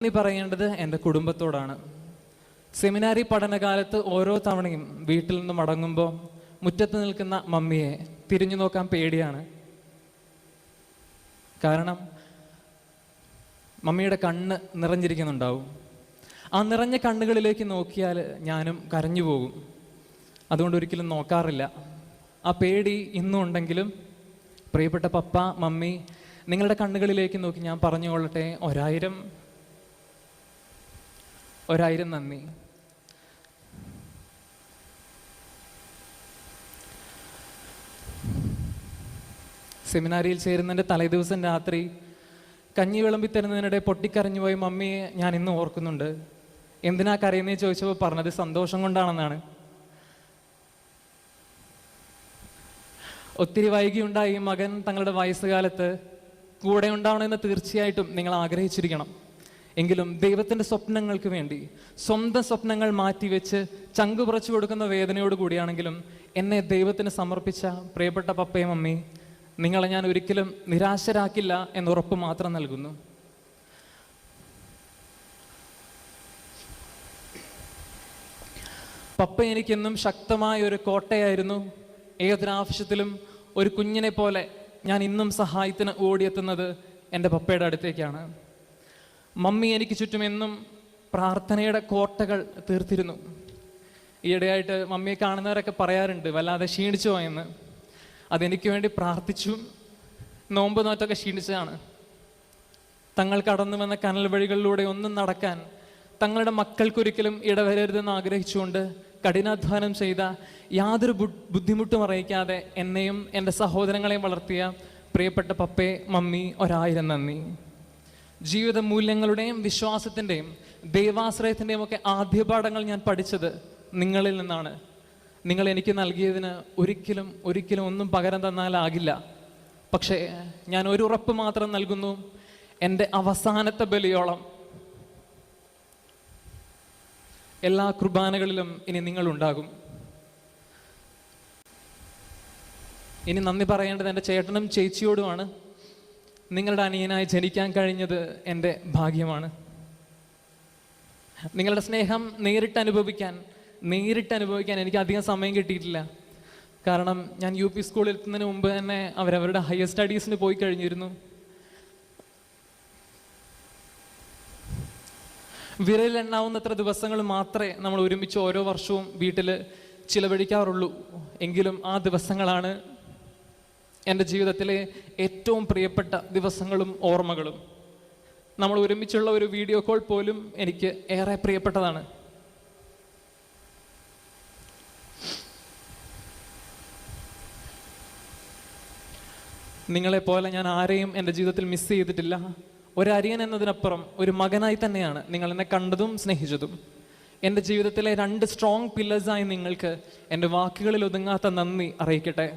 നന്ദി പറയേണ്ടത് എന്റെ കുടുംബത്തോടാണ്. സെമിനാരി പഠനകാലത്ത് ഓരോ തവണയും വീട്ടിൽ നിന്ന് മടങ്ങുമ്പോൾ മുറ്റത്ത് നിൽക്കുന്ന മമ്മിയെ തിരിഞ്ഞു നോക്കാൻ പേടിയാണ്. കാരണം മമ്മിയുടെ കണ്ണ് നിറഞ്ഞിരിക്കുന്നുണ്ടാവും. ആ നിറഞ്ഞ കണ്ണുകളിലേക്ക് നോക്കിയാൽ ഞാനും കരഞ്ഞു പോകും. അതുകൊണ്ട് ഒരിക്കലും നോക്കാറില്ല. ആ പേടി ഇന്നും ഉണ്ടെങ്കിലും പ്രിയപ്പെട്ട പപ്പ മമ്മി നിങ്ങളുടെ കണ്ണുകളിലേക്ക് നോക്കി ഞാൻ പറഞ്ഞുകൊള്ളട്ടെ. ഒരായിരം ഒരായിരം നന്ദി. സെമിനാരിയിൽ ചേരുന്നതിന്റെ തലേദിവസം രാത്രി കഞ്ഞി വിളമ്പി തരുന്നതിനിടെ പൊട്ടിക്കരഞ്ഞു പോയി മമ്മിയെ ഞാൻ ഇന്ന് ഓർക്കുന്നുണ്ട്. എന്തിനാ കരയുന്നേ ചോദിച്ചപ്പോൾ പറഞ്ഞത് സന്തോഷം കൊണ്ടാണെന്നാണ്. ഒത്തിരി വൈകിയുണ്ടായി മകൻ തങ്ങളുടെ വയസ്സുകാലത്ത് കൂടെ ഉണ്ടാവണമെന്ന് തീർച്ചയായിട്ടും നിങ്ങൾ ആഗ്രഹിച്ചിരിക്കണം. എങ്കിലും ദൈവത്തിന്റെ സ്വപ്നങ്ങൾക്ക് വേണ്ടി സ്വന്തം സ്വപ്നങ്ങൾ മാറ്റിവെച്ച് ചങ്കു പുറച്ചു കൊടുക്കുന്ന വേദനയോട് കൂടിയാണെങ്കിലും എന്നെ ദൈവത്തിന് സമർപ്പിച്ച പ്രിയപ്പെട്ട പപ്പയും മമ്മി നിങ്ങളെ ഞാൻ ഒരിക്കലും നിരാശരാക്കില്ല എന്ന് ഉറപ്പ് മാത്രം നൽകുന്നു. പപ്പ എനിക്കെന്നും ശക്തമായ ഒരു കോട്ടയായിരുന്നു. ഏതൊരാവശ്യത്തിലും ഒരു കുഞ്ഞിനെ പോലെ ഞാൻ ഇന്നും സഹായത്തിന് ഓടിയെത്തുന്നത് എന്റെ പപ്പയുടെ അടുത്തേക്കാണ്. മമ്മി എനിക്ക് ചുറ്റുമെന്നും പ്രാർത്ഥനയുടെ കോട്ടകൾ തീർത്തിരുന്നു. ഈയിടെയായിട്ട് മമ്മിയെ കാണുന്നവരൊക്കെ പറയാറുണ്ട് വല്ലാതെ ക്ഷീണിച്ചു പോയെന്ന് അതെനിക്ക് വേണ്ടി പ്രാർത്ഥിച്ചു. നോമ്പ് നോറ്റൊക്കെ ക്ഷീണിച്ചതാണ്. തങ്ങൾ കടന്നു വന്ന കനൽ വഴികളിലൂടെ ഒന്നും നടക്കാൻ തങ്ങളുടെ മക്കൾക്കൊരിക്കലും ഇടവരരുതെന്ന് ആഗ്രഹിച്ചുകൊണ്ട് കഠിനാധ്വാനം ചെയ്ത യാതൊരു ബുദ്ധിമുട്ടും അറിയിക്കാതെ എന്നെയും എന്റെ സഹോദരങ്ങളെയും വളർത്തിയ പ്രിയപ്പെട്ട പപ്പേ മമ്മി ഒരായിരം നന്ദി. ജീവിത മൂല്യങ്ങളുടെയും വിശ്വാസത്തിന്റെയും ദൈവാശ്രയത്തിന്റെയും ഒക്കെ ആദ്യപാഠങ്ങൾ ഞാൻ പഠിച്ചത് നിങ്ങളിൽ നിന്നാണ്. നിങ്ങൾ എനിക്ക് നൽകിയതിന് ഒരിക്കലും ഒരിക്കലും ഒന്നും പകരം തന്നാലാകില്ല. പക്ഷേ ഞാൻ ഒരു ഉറപ്പ് മാത്രം നൽകുന്നു. എന്റെ അവസാനത്തെ ബലിയോളം. എല്ലാ കുർബാനകളിലും ഇനി നിങ്ങളുണ്ടാകും. ഇനി നന്ദി പറയേണ്ടത് എന്റെ ചേട്ടനും ചേച്ചിയോടുമാണ്. നിങ്ങളുടെ അനിയനായി ജനിക്കാൻ കഴിഞ്ഞത് എന്റെ ഭാഗ്യമാണ്. നിങ്ങളുടെ സ്നേഹം നേരിട്ട് അനുഭവിക്കാൻ നേരിട്ട് അനുഭവിക്കാൻ എനിക്ക് അധികം സമയം കിട്ടിയിട്ടില്ല. കാരണം ഞാൻ യു പി സ്കൂളിൽ എത്തുന്നതിന് മുമ്പ് തന്നെ അവരവരുടെ ഹയർ സ്റ്റഡീസിന് പോയി കഴിഞ്ഞിരുന്നു. വിരലിലെണ്ണാവുന്നത്ര ദിവസങ്ങൾ മാത്രമേ നമ്മൾ ഒരുമിച്ച് ഓരോ വർഷവും വീട്ടിൽ ചിലവഴിക്കാറുള്ളൂ. എങ്കിലും ആ ദിവസങ്ങളാണ് എന്റെ ജീവിതത്തിലെ ഏറ്റവും പ്രിയപ്പെട്ട ദിവസങ്ങളും ഓർമ്മകളും. നമ്മൾ ഒരുമിച്ചുള്ള ഒരു വീഡിയോ കോൾ പോലും എനിക്ക് ഏറെ പ്രിയപ്പെട്ടതാണ്. നിങ്ങളെപ്പോലെ ഞാൻ ആരെയും എന്റെ ജീവിതത്തിൽ മിസ് ചെയ്തിട്ടില്ല. ഒരു എന്നതിനപ്പുറം ഒരു മകനായി തന്നെയാണ് നിങ്ങൾ എന്നെ കണ്ടതും സ്നേഹിച്ചതും. എന്റെ ജീവിതത്തിലെ രണ്ട് സ്ട്രോങ് പില്ലേഴ്സായി നിങ്ങൾക്ക് എന്റെ വാക്കുകളിൽ ഒതുങ്ങാത്ത നന്ദി അറിയിക്കട്ടെ.